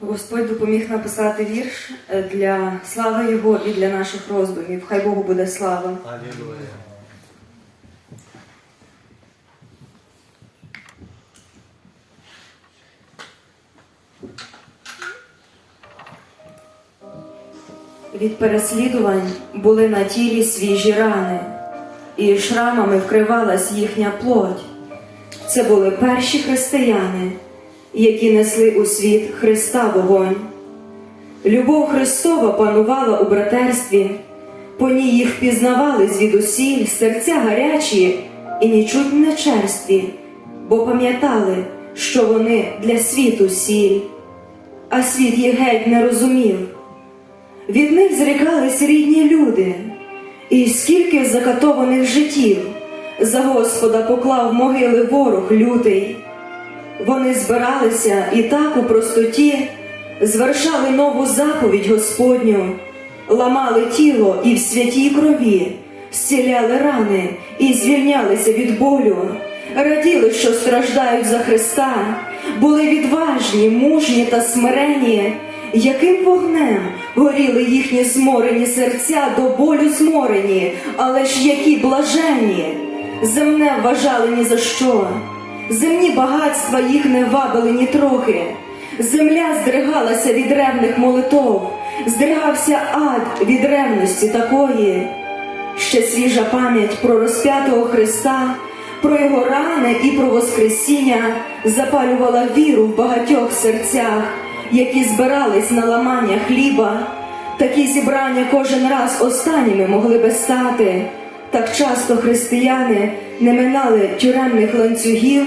Господь допоміг написати вірш е, для слави Його і для наших роздумів. Хай Богу буде слава. Від переслідувань були на тілі свіжі рани, і шрамами вкривалась їхня плоть. Це були перші християни, які несли у світ Христа вогонь. Любов Христова панувала у братерстві, по ній їх впізнавали звідусіль серця гарячі і нічуть не черстві, бо пам'ятали, що вони для світу сіль, а світ їх геть не розумів. Від них зрікались рідні люди, і скільки закатованих життів за Господа поклав могили ворог лютий. Вони збиралися і так у простоті звершали нову заповідь Господню, ламали тіло і в святій крові, зціляли рани і звільнялися від болю, раділи, що страждають за Христа, були відважні, мужні та смирені, яким вогнем горіли їхні зморені серця до болю зморені, але ж які блажені, земне вважали ні за що. Земні багатства їх не вабили ні трохи. Земля здригалася від ревних молитов, здригався ад від ревності такої. Ще свіжа пам'ять про розп'ятого Христа, про його рани і про Воскресіння запалювала віру в багатьох серцях, які збирались на ламання хліба. Такі зібрання кожен раз останніми могли би стати. Так часто християни не минали тюремних ланцюгів,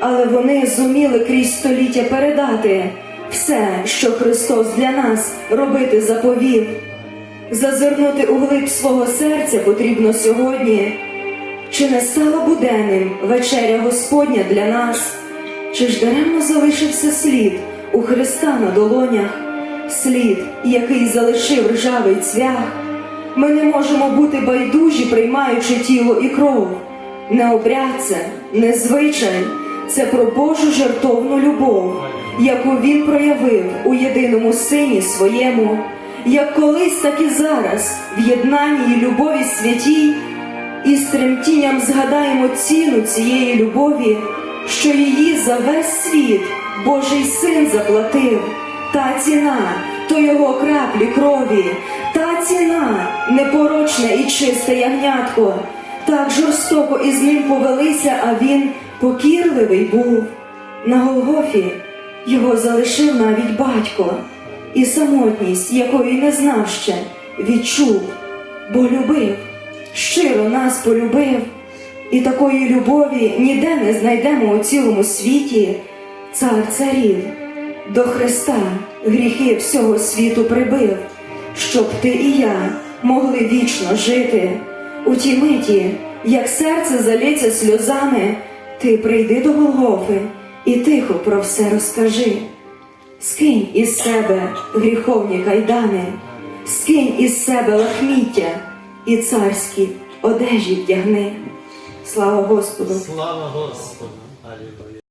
але вони зуміли крізь століття передати все, що Христос для нас робити заповів. Зазирнути у глиб свого серця потрібно сьогодні. Чи не стала буденним вечеря Господня для нас? Чи ж даремно залишився слід у Христа на долонях, слід, який залишив ржавий цвях? Ми не можемо бути байдужі, приймаючи тіло і кров. Не обряд це, не звичай, це про Божу жертовну любов, яку він проявив у єдиному сині своєму, як колись, так і зараз, в єднанні і любові святій, і з тремтінням згадаємо ціну цієї любові, що її за весь світ Божий син заплатив. Та ціна, то його краплі крові, та ціна непорочне і чисте ягнятко. Так жорстоко із ним повелися, а він покірливий був. На Голгофі його залишив навіть батько, і самотність, якої не знав ще, відчув, бо любив, щиро нас полюбив, і такої любові ніде не знайдемо у цілому світі, цар царів. До Христа гріхи всього світу прибив, щоб ти і я могли вічно жити. У тій миті, як серце залється сльозами, ти прийди до Голгофи і тихо про все розкажи. Скинь із себе гріховні кайдани, скинь із себе лахміття і царські одежі вдягни. Слава Господу! Слава Господу.